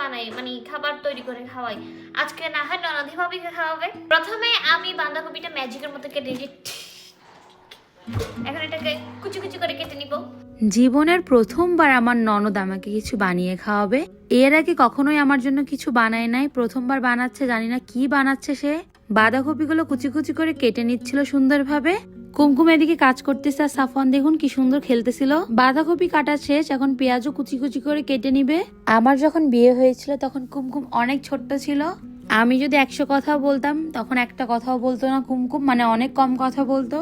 বানাই মানে খাবার তৈরি করে খাওয়াই আজকে না হয় ননদি ভাবিকে খাওয়াবে। প্রথমে আমি বাঁধাকপিটা ম্যাজিকের মতো কেটে এখন এটাকে কুচি কুচি করে কেটে নিব। জীবনের প্রথমবার আমার ননদ আমাকে কিছু বানিয়ে খাওয়াবে। এর আগে কখনোই আমার জন্য কিছু বানায় নাই। প্রথমবার বানাচ্ছে, জানি না কি বানাচ্ছে সে। বাঁধাকপিগুলো কুচি কুচি করে কেটে নিচ্ছিল সুন্দরভাবে। কুমকুম এদিকে কাজ করতেছে আর সাফওয়ান দেখুন কি সুন্দর খেলতেছিল। বাঁধাকপি কাটা শেষ এখন পেঁয়াজও কুচি কুচি করে কেটে নিবে। আমার যখন বিয়ে হয়েছিল তখন কুমকুম অনেক ছোট্ট ছিল। আমি যদি একশো কথা বলতাম তখন একটা কথাও বলতো না কুমকুম মানে অনেক কম কথা বলতো।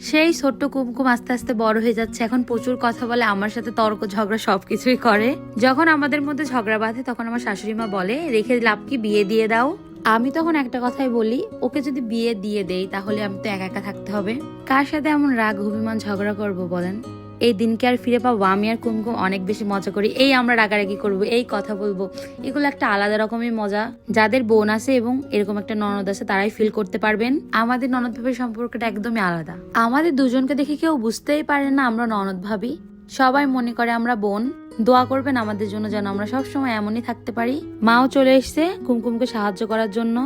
সেই ছোট্ট কুমকুম আস্তে আস্তে বড় হয়ে যাচ্ছে। এখন প্রচুর কথা বলে আমার সাথে তর্ক ঝগড়া সবকিছুই করে। যখন আমাদের মধ্যে ঝগড়া বাঁধে তখন আমার শাশুড়ি মা বলে রেখে লাভ কি? বিয়ে দিয়ে দাও। আমি তখন একটা কথাই বলি, ওকে যদি বিয়ে দিয়ে দেই তাহলে আমি তো একা একা থাকতে হবে। কার সাথে এমন রাগ, অভিমান, ঝগড়া করব বলেন? এই দিনকে আর ফিরে পাবো, আমি আর কুমকুম অনেক বেশি মজা করি। এই আমরা রাগারাগি করব, এই কথা বলব। এগুলো একটা আলাদা রকমের মজা। যাদের বোন আছে এবং এরকম একটা ননদ আছে তারাই ফিল করতে পারবেন। আমাদের ননদ ভাবের সম্পর্কটা একদমই আলাদা। আমাদের দুজনকে দেখে কেউ বুঝতেই পারে না আমরা ননদ ভাবি। সবাই মনে করে আমরা বোন। দোয়া করবেন আমাদের জন্য যেন আমরা সবসময় এমনই থাকতে পারি। মাও চলে এসছে কুমকুমকে সাহায্য করার জন্য।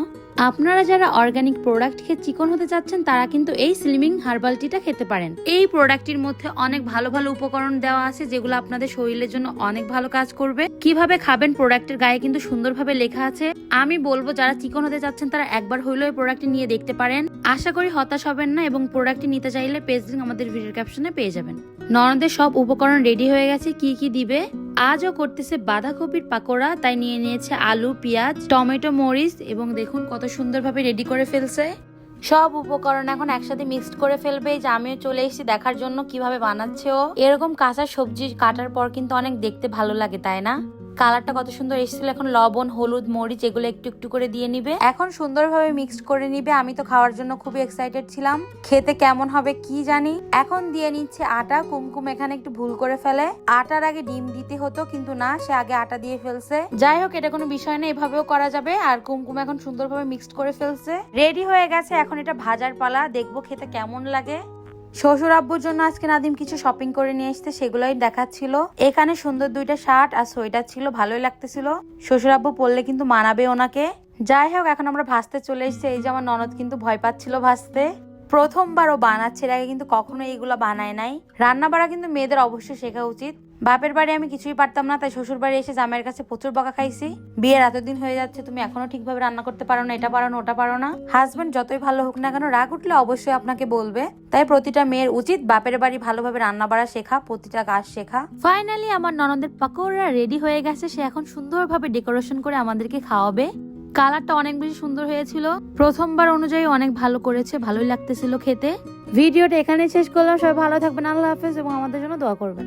আপনারা যারা অর্গানিক প্রোডাক্ট খেয়ে চিকন হতে চাচ্ছেন, তারা কিন্তু এই স্লিমিং হার্বাল টিটা খেতে পারেন। এই প্রোডাক্টটির মধ্যে অনেক ভালো ভালো উপকরণ দেওয়া আছে, যেগুলো আপনাদের শরীরের জন্য অনেক ভালো কাজ করবে। কীভাবে খাবেন প্রোডাক্টের গায়ে কিন্তু সুন্দরভাবে লেখা আছে। আমি বলব, যারা চিকন হতে চাচ্ছেন, তারা একবার হইলেও এই প্রোডাক্টটি নিয়ে দেখতে পারেন। আশা করি হতাশ হবেন না এবং প্রোডাক্টটি নিতে চাইলে পেজ লিঙ্ক আমাদের ভিডিও ক্যাপশনে পেয়ে যাবেন। ননদের সব উপকরণ রেডি হয়ে গেছে, কি কি দিবে? আজও করতেছে বাঁধাকপির পাকোড়া, তাই নিয়ে নিয়েছে আলু, পেঁয়াজ, টমেটো, মরিচ এবং দেখুন কত সুন্দরভাবে রেডি করে ফেলছে। সব উপকরণ এখন একসাথে মিক্সড করে ফেলবে। যে আমিও চলে এসেছি দেখার জন্য কীভাবে বানাচ্ছে ও। এরকম কাঁচা সবজি কাটার পর কিন্তু অনেক দেখতে ভালো লাগে, তাই না? কালারটা কত সুন্দর এসেছিল। এখন লবণ হলুদ মরিচ এগুলো একটু একটু করে দিয়ে নিবে। এখন সুন্দরভাবে মিক্সড করে নিবে। আমি তো খাওয়ার জন্য খুবই এক্সাইটেড ছিলাম। খেতে কেমন হবে কি জানি। এখন দিয়ে নিচ্ছে আটা। কুমকুম এখানে একটু ভুল করে ফেলে। আটার আগে ডিম দিতে হতো কিন্তু না সে আগে আটা দিয়ে ফেলছে। যাই হোক এটা কোনো বিষয় না এভাবেও করা যাবে। আর কুমকুম এখন সুন্দরভাবে মিক্সড করে ফেলছে। রেডি হয়ে গেছে এখন এটা ভাজার পালা। দেখব খেতে কেমন লাগে। শ্বশুর আব্বুর জন্য আজকে নাদিম কিছু শপিং করে নিয়ে এসছে, সেগুলোই দেখাচ্ছিল। এখানে সুন্দর দুইটা শার্ট আর সোয়েটার ছিল, ভালোই লাগতেছিল। শ্বশুর আব্বু পরলে কিন্তু মানাবে ওনাকে। যাই হোক, এখন আমরা ভাসতে চলে এসেছি। এই যে আমার ননদ কিন্তু ভয় পাচ্ছিল ভাসতে। প্রথমবার ও বানাচ্ছে, এর আগে কিন্তু কখনো এইগুলো বানায় নাই। রান্না বাড়া কিন্তু মেয়েদের অবশ্যই শেখা উচিত। বাপের বাড়ি আমি কিছুই পারতাম না, তাই শ্বশুর বাড়ি এসে জামাইয়ের কাছে প্রচুর বকা খাইছি। বিয়ের এতদিন হয়ে যাচ্ছে, তুমি এখনও ঠিকভাবে রান্না করতে পারো না, এটা পারো না, ওটা পারো না। হাজবেন্ড যতই ভালো হোক না কেন, রাগ উঠলে অবশ্যই আপনাকে বলবে। তাই প্রতিটা মেয়ের উচিত বাপের বাড়ি ভালোভাবে রান্না বাড়া শেখা, প্রতিটা কাজ শেখা। ফাইনালি আমার ননদের পাকোড়া রেডি হয়ে গেছে, সে এখন সুন্দরভাবে ডেকোরেশন করে আমাদেরকে খাওয়াবে। কালারটা অনেক বেশি সুন্দর হয়েছিল। প্রথমবার অনুযায়ী অনেক ভালো করেছে, ভালোই লাগতেছিল খেতে। ভিডিওটা এখানে শেষ করলাম। সবাই ভালো থাকবেন, আল্লাহ হাফেজ এবং আমাদের জন্য দোয়া করবেন।